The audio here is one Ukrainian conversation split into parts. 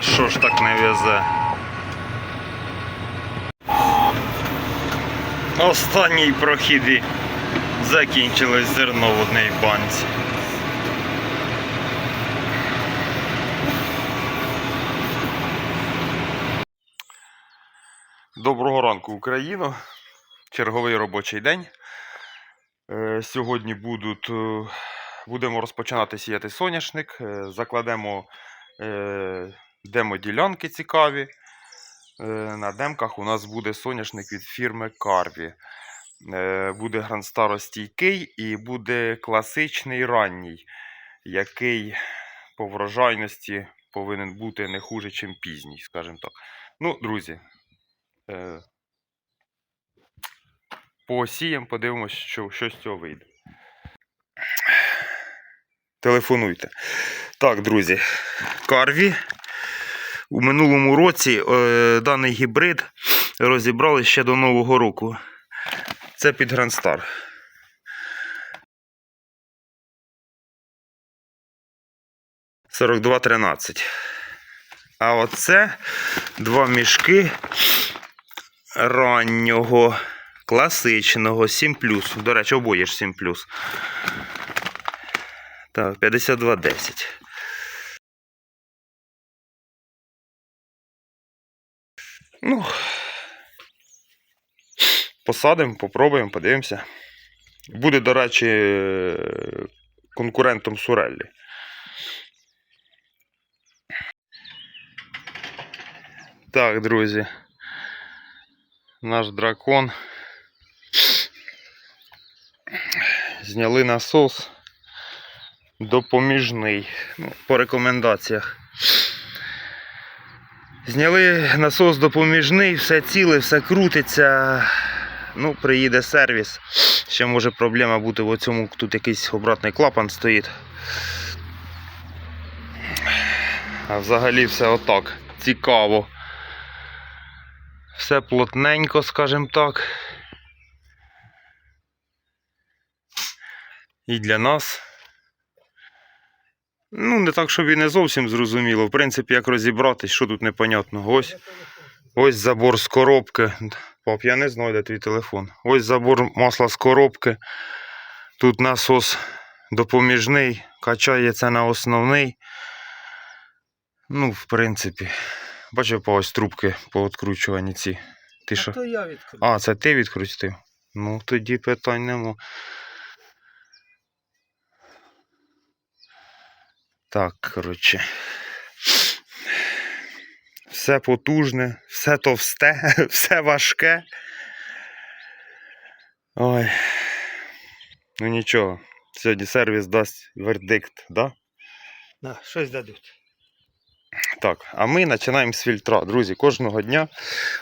Та що ж так не везе? Останній прохід і закінчилось зерно в одній банці. Доброго ранку, Україно. Черговий робочий день. Е, Сьогодні будуть, е, будемо розпочинати сіяти соняшник. Е, Закладемо демо-ділянки цікаві. Е, На демках у нас буде соняшник від фірми Carvі. Е, Буде гранстаростійкий і буде класичний ранній, який по врожайності повинен бути не хуже, ніж пізній, скажімо так. Ну, друзі, е, посіємо, подивимось, що, що з цього вийде. Телефонуйте. Так, друзі, Карві. У минулому році е, даний гібрид розібрали ще до Нового року. Це під Грандстар. Сорок два тринадцять. А оце два мішки раннього, класичного 7 До речі, обоє ж 7 Так, 52,10. Ну, посадимо, попробуємо, подивимося. Буде, до речі, конкурентом Суреллі. Так, друзі. Наш дракон. Зняли насос допоміжний. Ну, по рекомендаціях. Зняли насос допоміжний, все ціле, все крутиться. Ну, приїде сервіс. Ще може проблема бути в цьому, тут якийсь обратний клапан стоїть. А взагалі все отак. Цікаво. Все плотненько, скажімо так. І для нас. Ну, не так, щоб і не зовсім зрозуміло. В принципі, як розібратись, що тут непонятно. Ось, ось забор з коробки. Пап, я не знаю, де твій телефон. Ось забор масла з коробки. Тут насос допоміжний, качає це на основний. Ну, в принципі. Бачив по ось трубки по відкручуванні ці. Ти що? А то я відкрив. А, це ти відкрутив? Ну, тоді питань нема. Так, коротше. Все потужне, все товсте, все важке. Ой. Ну нічого. Сьогодні сервіс дасть вердикт, да? Да, щось дадуть. Так, а ми починаємо з фільтра. Друзі, кожного дня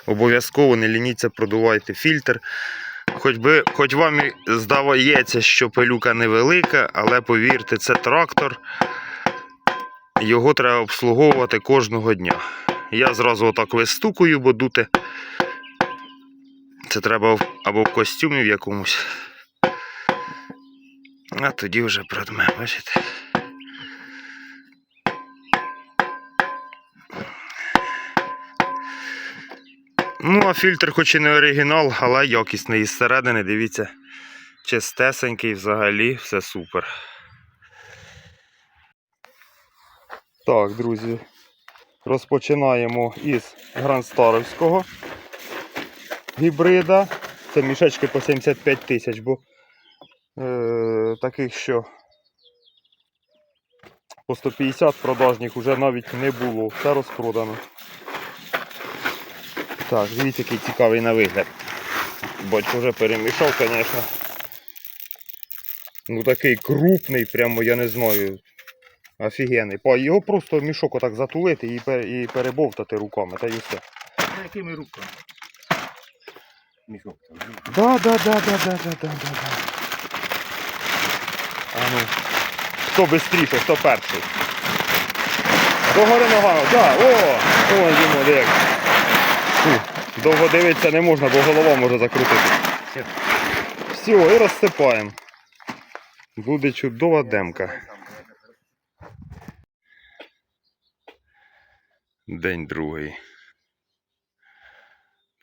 обов'язково не лініться, продувайте фільтр. Хоч, би, хоч вам і здається, що пилюка невелика, але повірте, це трактор. Його треба обслуговувати кожного дня. Я зразу отак вистукую, бо дути. Це треба або в костюмі в якомусь. А тоді вже продме, бачите? Ну, а фільтр хоч і не оригінал, але якісний із середини, дивіться, чистесенький взагалі, все супер. Так, друзі, розпочинаємо із грандстаровського гібрида. Це мішечки по 75 тисяч, бо е, таких, що по 150 продажних вже навіть не було, все розпродано. Так, дивіться, який цікавий на вигляд. Батько вже перемішав, звісно. Ну такий крупний, прямо я не знаю. Офігенний. Його просто в мішок отак затулити і, і перебовтати руками, та й все. Якими руками? Мішок там. Да, да, да, да, да, да, да, да. да. А ну. Хто швидше, хто перший? Догори ногами, да, о! Ой, йому, диви. Довго дивитися не можна, бо голова може закрутити. Все. Все, і розсипаємо. Буде чудова демка. День другий.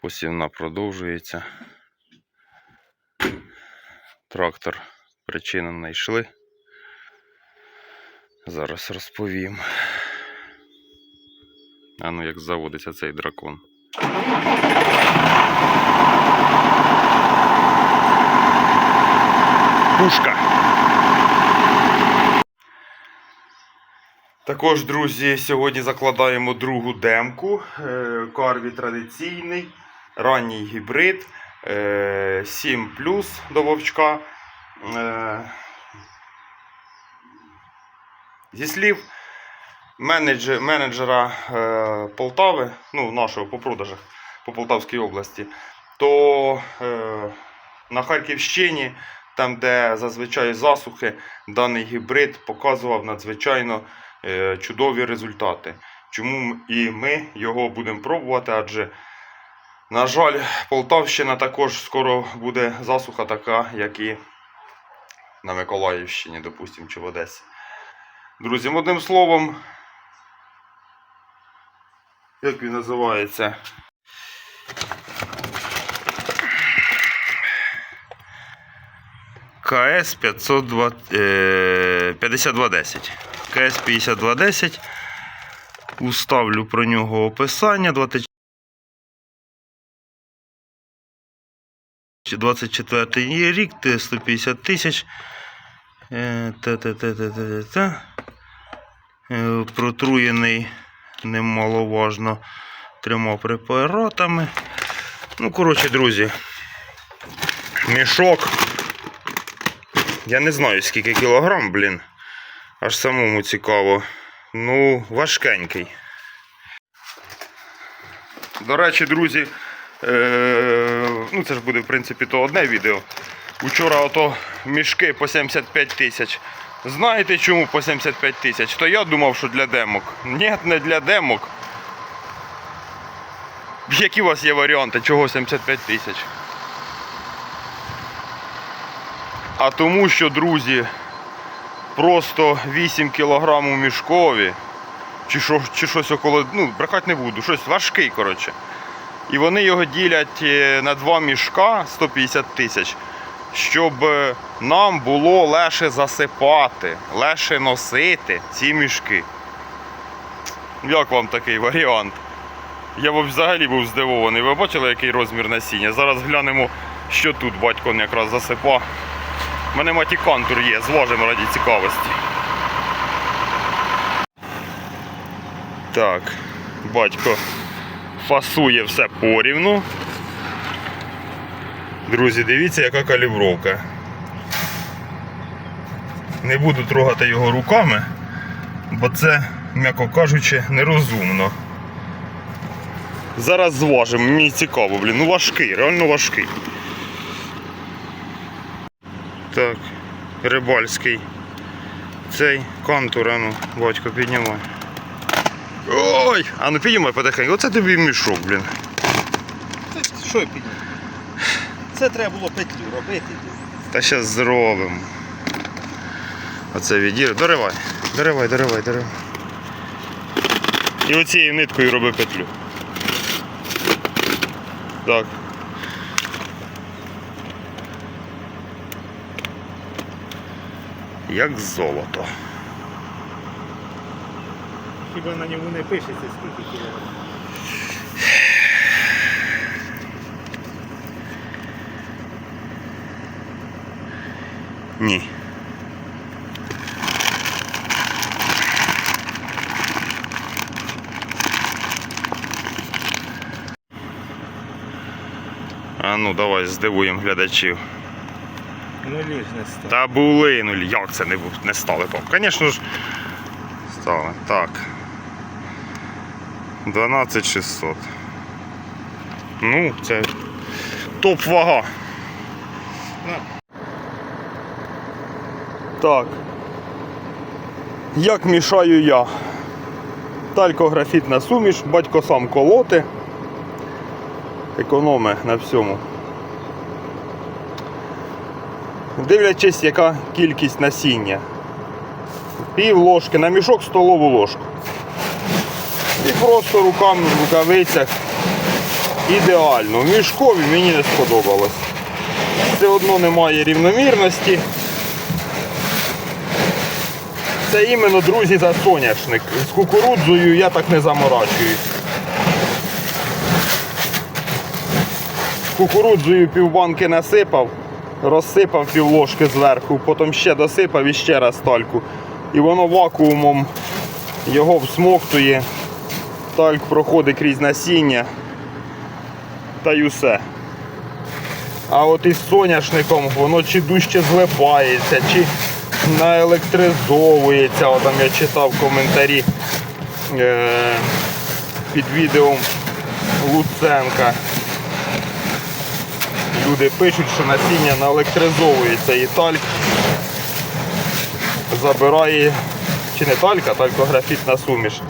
Посівна продовжується. Трактор причину знайшли. Зараз розповім. А ну як заводиться цей дракон. Пушка. Також, друзі, сьогодні закладаємо другу демку. Е, Карві традиційний, ранній гібрид, е, 7 до вовчка. Е, Зі слів менеджера Полтави, ну, нашого по продажах по Полтавській області, то на Харківщині, там, де зазвичай засухи, даний гібрид показував надзвичайно чудові результати. Чому і ми його будемо пробувати, адже, на жаль, Полтавщина також скоро буде засуха така, як і на Миколаївщині, допустимо, чи в Одесі. Друзі, одним словом, як він називається? КС 502, е, 5210. КС 5210. Уставлю про нього описання. 20 24 рік, Т 150 тисяч. Е. Е, Протруєний немаловажно трьома препаратами. Ну, коротше, друзі, мішок. Я не знаю скільки кілограм, блін. Аж самому цікаво. Ну, важкенький. До речі, друзі, е- ну це ж буде, в принципі, то одне відео. Учора ото мішки по 75 тисяч. Знаєте чому по 75 тисяч? То я думав, що для демок. Ні, не для демок. Які у вас є варіанти? Чого 75 тисяч? А тому що, друзі, просто 8 кг у мішкові, чи, що, чи щось около, ну, брехати не буду, щось важкий, коротше. І вони його ділять е, на два мішка 150 тисяч, щоб е, нам було легше засипати, легше носити ці мішки. Як вам такий варіант? Я взагалі був здивований. Ви бачили, який розмір насіння? Зараз глянемо, що тут батько якраз засипав. У мене матікантур є, зважимо раді цікавості. Так, батько фасує все порівну. Друзі, дивіться, яка калібровка. Не буду трогати його руками, бо це, м'яко кажучи, нерозумно. Зараз зважимо, мені цікаво, блін. Ну важкий, реально важкий. Так, рибальський. Цей контур, ану, батько, піднімай. Ой! А ну піднімай потихеньку. Оце тобі мішок, блін. Це що я підняв? Це треба було петлю робити. Та зараз зробимо. Оце відір. Доривай. Доривай, доривай, доривай. І оцією ниткою роби петлю. Так. Як золото. Хіба на ньому не пишеться скільки кілограмів. Ні. А ну давай здивуємо глядачів. Ну ліж не став. Та були, ну як це не, не стали, пап? Звісно ж, стали. Так. 12600. Ну, це топ вага. Так. Як мішаю я? Талькографітна суміш, батько сам колоти. Економи на всьому. Дивлячись, яка кількість насіння. Пів ложки на мішок столову ложку. І просто руками в рукавицях ідеально. Мішкові мені не сподобалось. Все одно немає рівномірності. Це іменно, друзі, за соняшник. З кукурудзою я так не заморачуюсь. Кукурудзою півбанки насипав, розсипав пів ложки зверху, потім ще досипав і ще раз тальку. І воно вакуумом його всмоктує, тальк проходить крізь насіння та й усе. А от із соняшником воно чи дужче злипається, чи наелектризовується. О, там я читав коментарі е- під відео Луценка. Люди пишуть, що насіння наелектризовується і тальк забирає, чи не талька, талькографітна суміш,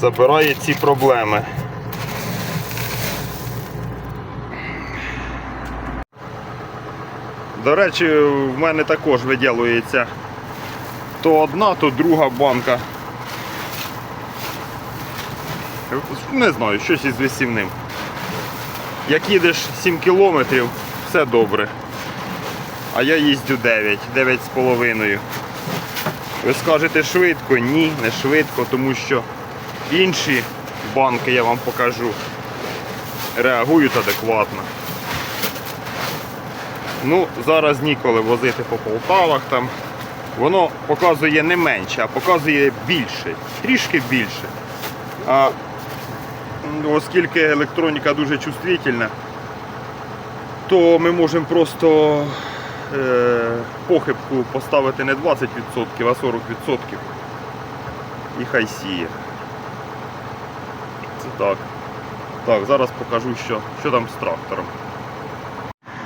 забирає ці проблеми. До речі, в мене також виділується то одна, то друга банка. Не знаю, щось із висівним. Як їдеш 7 кілометрів, все добре. А я їздю 9, 9 з половиною. Ви скажете швидко? Ні, не швидко, тому що інші банки я вам покажу реагують адекватно. Ну, зараз ніколи возити по Полтавах там. Воно показує не менше, а показує більше, трішки більше. А оскільки електроніка дуже чувствительна, то ми можемо просто е, похибку поставити не 20%, а 40%. І хай сіє. Це так. Так, зараз покажу, що, що там з трактором.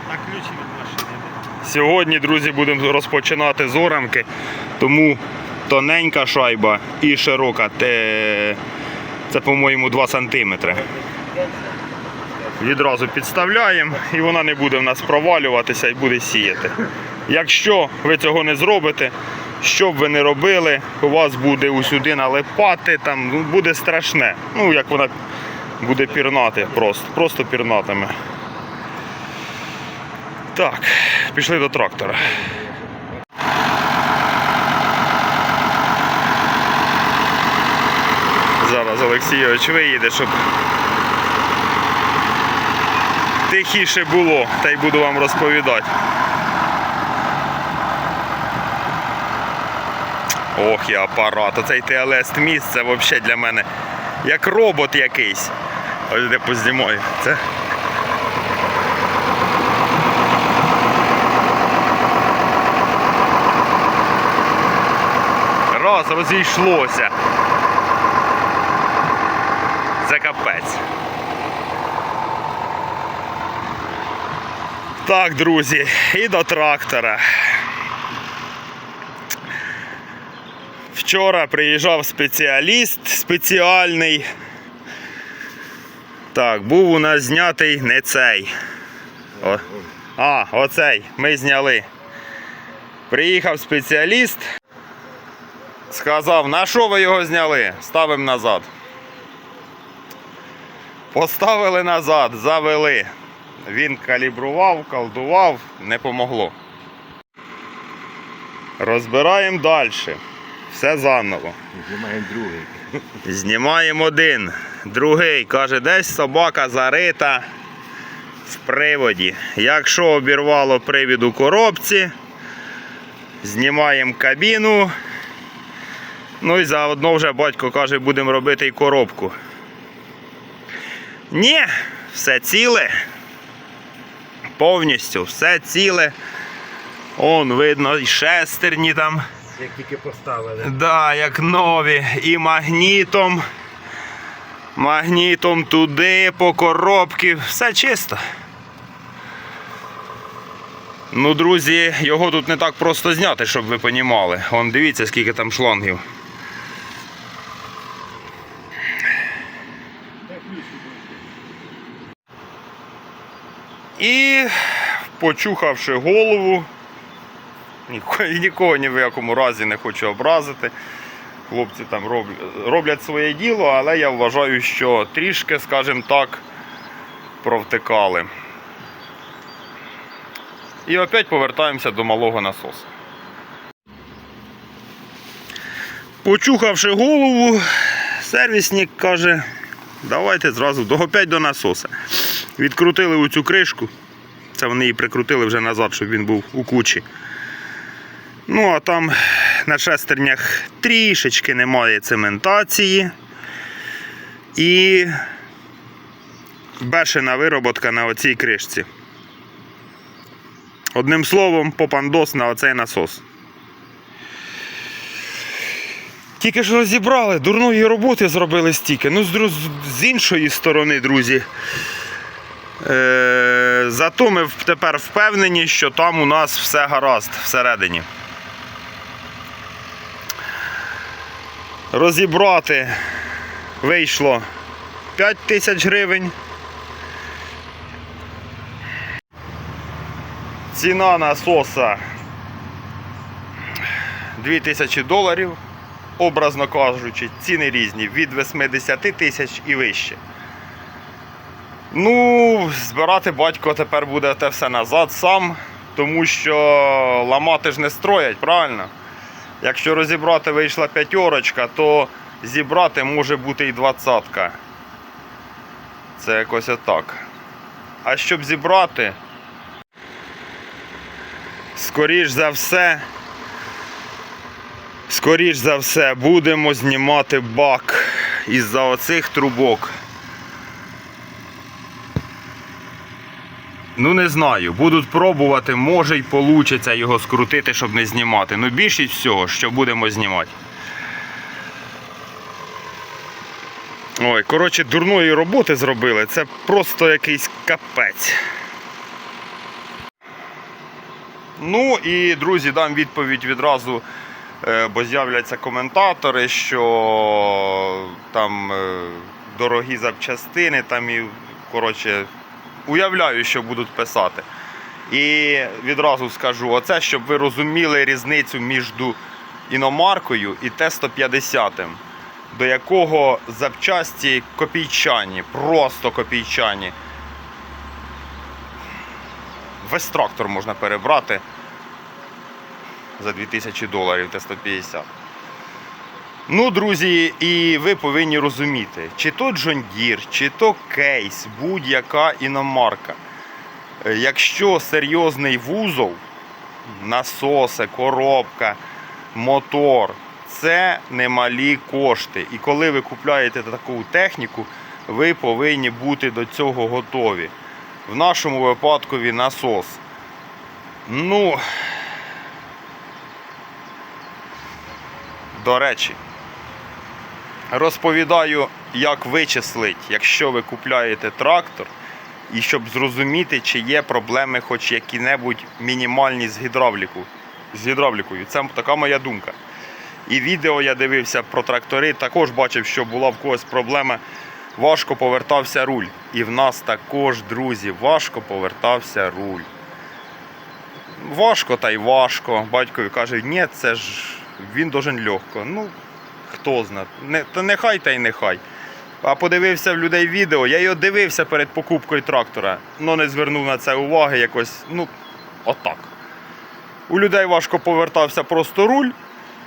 А ключі від машини. Сьогодні, друзі, будемо розпочинати з оранки, тому тоненька шайба і широка. Те... Це, по-моєму, 2 см. Відразу підставляємо і вона не буде в нас провалюватися і буде сіяти. Якщо ви цього не зробите, що б ви не робили, у вас буде усюди налипати, там ну, буде страшне. Ну, як вона буде пірнати просто, просто пірнатиме. Так, пішли до трактора. Зараз Олексійович виїде, щоб тихіше було, та й буду вам розповідати. Ох, і апарат. Оцей ТЛС міст це взагалі для мене як робот якийсь. Ось де познімаю. Це Раз, розійшлося. Це капець. Так, друзі, і до трактора. Вчора приїжджав спеціаліст спеціальний. Так, був у нас знятий не цей. О. А, оцей. Ми зняли. Приїхав спеціаліст. Сказав, на що ви його зняли? Ставимо назад. Поставили назад, завели. Він калібрував, колдував, не помогло. Розбираємо далі. Все заново. Знімаємо другий. Знімаємо один. Другий каже, десь собака зарита в приводі. Якщо обірвало привід у коробці, знімаємо кабіну. Ну і заодно вже батько каже, будемо робити і коробку. Ні, все ціле. Повністю все ціле. Он видно і шестерні там. Як тільки поставили. Да, як нові. І магнітом. Магнітом туди, по коробці. Все чисто. Ну, друзі, його тут не так просто зняти, щоб ви понімали. Вон дивіться, скільки там шлангів. І почухавши голову, Нікого ні в якому разі не хочу образити. Хлопці там роблять, своє діло, але я вважаю, що трішки, скажімо так, провтикали. І опять повертаємося до малого насосу. Почухавши голову, сервісник каже, давайте зразу опять до насоса. Відкрутили оцю кришку. Це вони її прикрутили вже назад, щоб він був у кучі. Ну, а там на шестернях трішечки немає цементації. І бешена вироботка на оцій кришці. Одним словом, попандос на оцей насос. Тільки ж розібрали, дурної роботи зробили стільки. Ну, з, з іншої сторони, друзі. Е, зато ми тепер впевнені, що там у нас все гаразд всередині. Розібрати вийшло 5 тисяч гривень. Ціна насоса 2000 доларів. Образно кажучи, ціни різні від 80 тисяч і вище. Ну, збирати батько тепер буде те все назад сам, тому що ламати ж не строять, правильно? Якщо розібрати вийшла п'ятерочка, то зібрати може бути і двадцятка. Це якось отак. А щоб зібрати, скоріш за все, скоріш за все, будемо знімати бак із-за оцих трубок. Ну не знаю, будуть пробувати, може й получиться його скрутити, щоб не знімати. Ну більшість всього, що будемо знімати. Ой, коротше, дурної роботи зробили. Це просто якийсь капець. Ну і, друзі, дам відповідь відразу, бо з'являться коментатори, що там е, дорогі запчастини, там і, коротше, уявляю, що будуть писати. І відразу скажу, оце, щоб ви розуміли різницю між іномаркою і Т-150, до якого запчасті копійчані, просто копійчані. Весь трактор можна перебрати за 2000 доларів Т-150. Ну, друзі, і ви повинні розуміти, чи то Deere, чи то кейс, будь-яка іномарка. Е, Якщо серйозний вузол, насоси, коробка, мотор, це немалі кошти. І коли ви купляєте таку техніку, ви повинні бути до цього готові. В нашому випадку насос. Ну, до речі, розповідаю, як вичислить, якщо ви купляєте трактор, і щоб зрозуміти, чи є проблеми хоч які-небудь мінімальні з гідравліку, з гідравлікою. Це така моя думка. І відео я дивився про трактори, також бачив, що була в когось проблема. Важко повертався руль. І в нас також, друзі, важко повертався руль. Важко та й важко. Батькові каже, ні, це ж він должен легко. Ну, хто знає. Не, та нехай та й нехай. А подивився в людей відео, я його дивився перед покупкою трактора, але не звернув на це уваги якось, ну, отак. У людей важко повертався просто руль,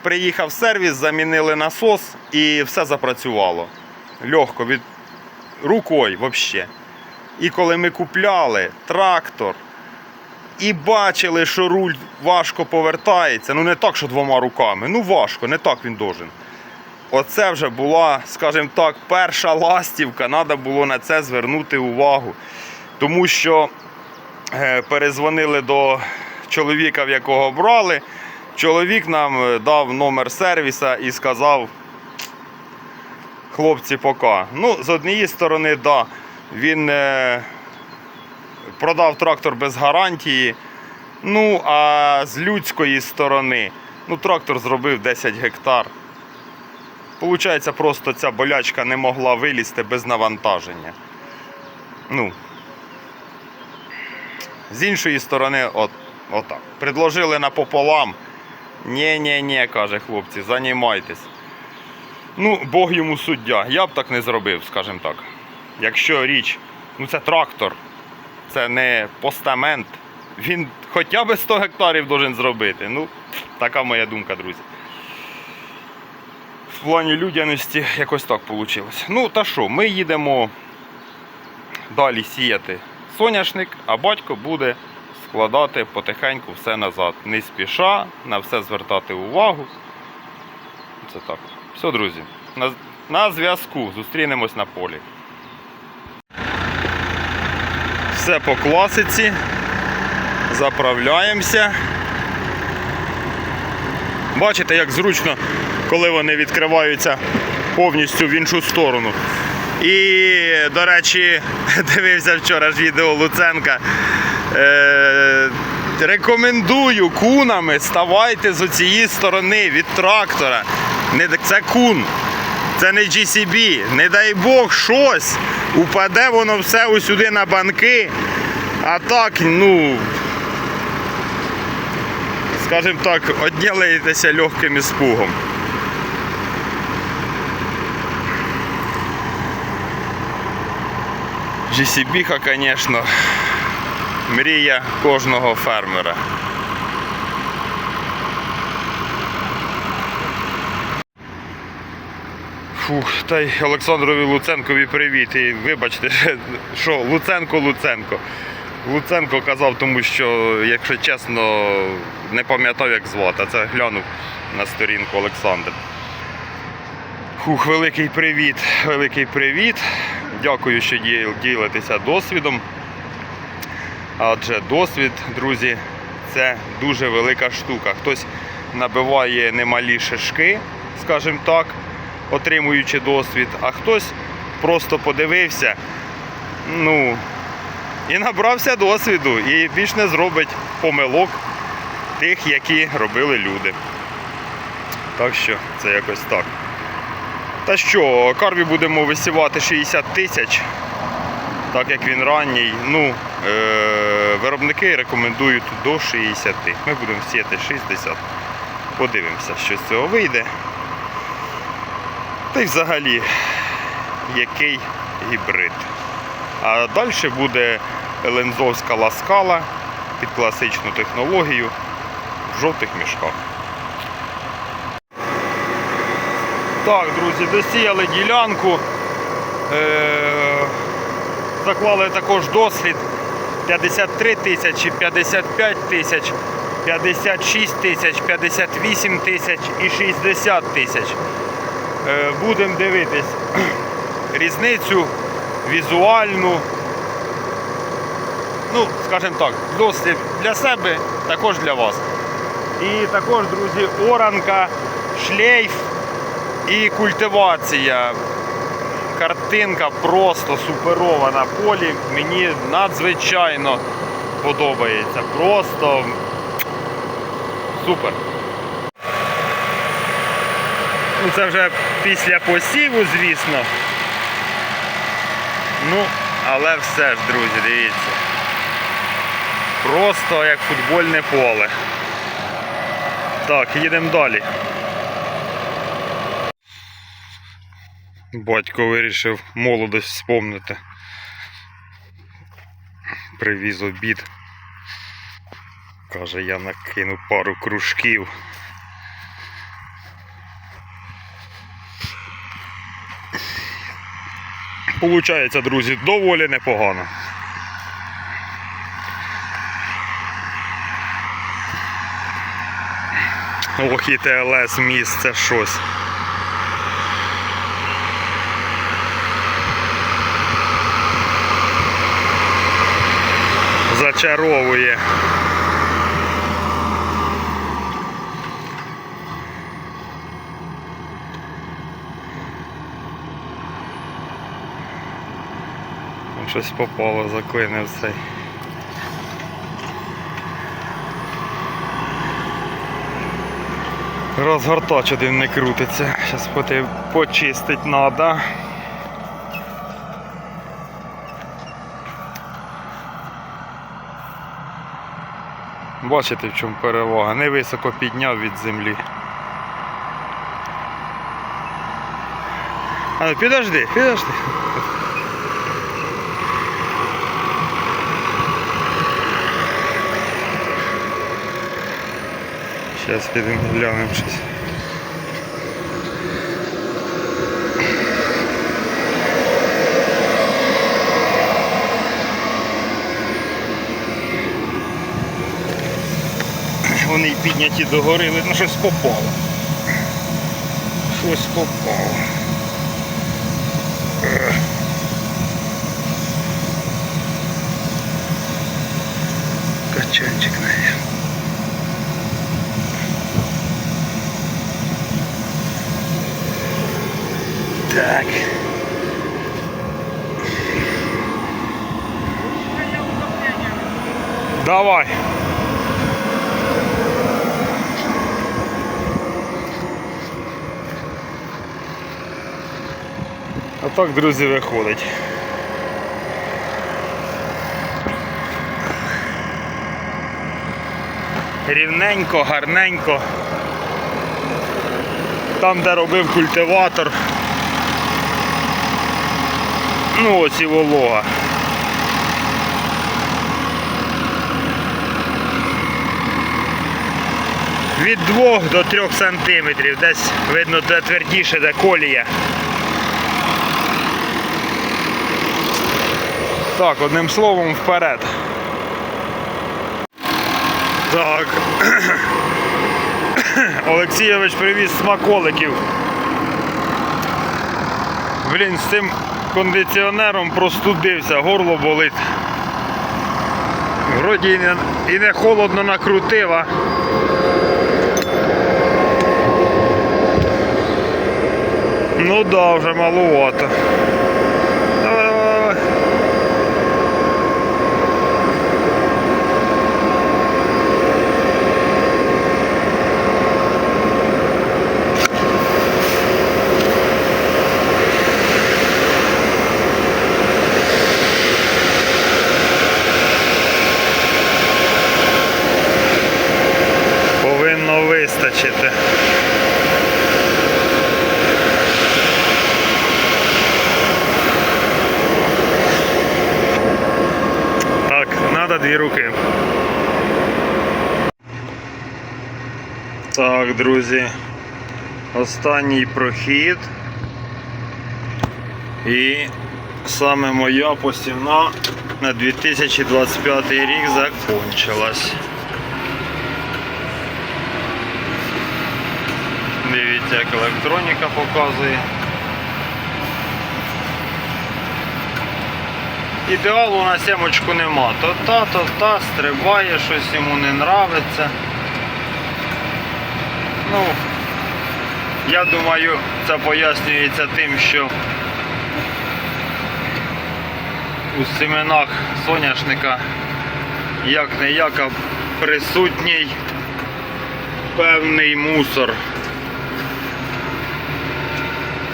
приїхав сервіс, замінили насос і все запрацювало. Легко, від рукою взагалі. І коли ми купляли трактор і бачили, що руль важко повертається, ну не так, що двома руками, ну важко, не так він должен. Оце вже була, скажімо так, перша ластівка, треба було на це звернути увагу. Тому що е, перезвонили до чоловіка, в якого брали. Чоловік нам е, дав номер сервіса і сказав, хлопці, пока. Ну, з однієї сторони, да, він е, продав трактор без гарантії. Ну, а з людської сторони, ну, трактор зробив 10 гектар. Получається, просто ця болячка не могла вилізти без навантаження. Ну, з іншої сторони, от, отак. Предложили напополам. Ні-ні-ні, каже хлопці, займайтесь. Ну, Бог йому суддя. Я б так не зробив, скажімо так. Якщо річ, ну це трактор, це не постамент. Він хоча б 100 гектарів должен зробити. Ну, така моя думка, друзі. В плані людяності якось так вийшло. Ну, та що, ми їдемо далі сіяти соняшник, а батько буде складати потихеньку все назад. Не спіша, на все звертати увагу. Це так. Все, друзі. На, на зв'язку. Зустрінемось на полі. Все по класиці. Заправляємося. Бачите, як зручно, коли вони відкриваються повністю в іншу сторону. І, до речі, дивився вчора ж відео Луценка. Е, рекомендую кунами ставайте з цієї сторони від трактора. Це кун, це не GCB. Не дай Бог щось. Упаде воно все усюди на банки. А так, ну. Скажімо так, відділаєтеся легким іспугом. GCB-ха, звісно, мрія кожного фермера. Фух, та й Олександрові Луценкові привіт. І вибачте, що Луценко Луценко. Луценко казав, тому що, якщо чесно, не пам'ятав, як звати, а це глянув на сторінку Олександр. Фух, великий привіт, великий привіт. Дякую, що діл- ділитеся досвідом. Адже досвід, друзі, це дуже велика штука. Хтось набиває немалі шишки, скажімо так, отримуючи досвід, а хтось просто подивився, ну, і набрався досвіду, і більш не зробить помилок тих, які робили люди. Так що це якось так. Та що, карві будемо висівати 60 тисяч, так як він ранній. Ну, е- виробники рекомендують до 60. Ми будемо сіяти 60. Подивимося, що з цього вийде. Та й взагалі, який гібрид. А далі буде лензовська ласкала під класичну технологію в жовтих мішках. Так, друзі, досіяли ділянку. Е- заклали також дослід 53 тисячі, 55 тисяч, 56 тисяч, 58 тисяч і 60 тисяч. Е, Будемо дивитись різницю візуальну. Ну, скажімо так, дослід для себе, також для вас. І також, друзі, оранка, шлейф і культивація. Картинка просто суперова на полі. Мені надзвичайно подобається. Просто супер. Ну, це вже після посіву, звісно. Ну, але все ж, друзі, дивіться. Просто як футбольне поле. Так, їдемо далі. Батько вирішив молодость вспомнити. Привіз обід. Каже, я накину пару кружків. Получається, друзі, доволі непогано. Ох, і ТЛС місце щось. Зачаровує. Щось попало, заклинив цей. Розгортач один не крутиться. Зараз поти почистить треба. Бачите, в чому перевага. Невисоко підняв від землі. А підожди, підожди. Зараз підемо глянемо щось. Вони підняті догори, видно, щось попало. Щось попало. Качанчик, наверное. Давай. А так, друзі, виходить. Рівненько, гарненько. Там, де робив культиватор. Ну ось і волога. Від 2 до 3 сантиметрів. Десь видно де твердіше, де колія. Так, одним словом вперед. Так. Олексійович привіз смаколиків. Блін, з цим кондиціонером простудився, горло болить. Вроді і не, холодно накрутив, а. Ну да, вже маловато. Повинно вистачити. Так, дві руки. Так, друзі. Останній прохід. І саме моя посівна на 2025 рік закончилась. Дивіться, як електроніка показує. Ідеалу на сімочку нема. То та, то та, стрибає, щось йому не нравиться. Ну, я думаю, це пояснюється тим, що у семенах соняшника як не як, присутній певний мусор.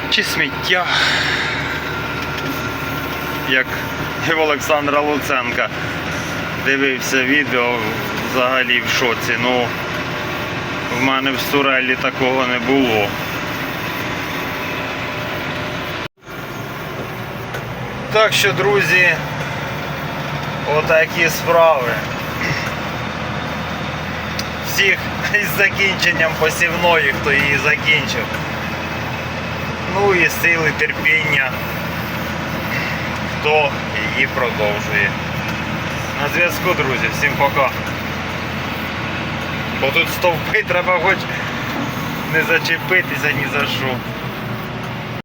Чи сміття як в Олександра Луценка. Дивився відео взагалі в шоці. Ну, в мене в Сурелі такого не було. Так що, друзі, отакі справи. Всіх із закінченням посівної, хто її закінчив. Ну і сили терпіння хто її продовжує. На зв'язку, друзі, всім пока. Бо тут стовпи треба хоч не зачепитися ні за що.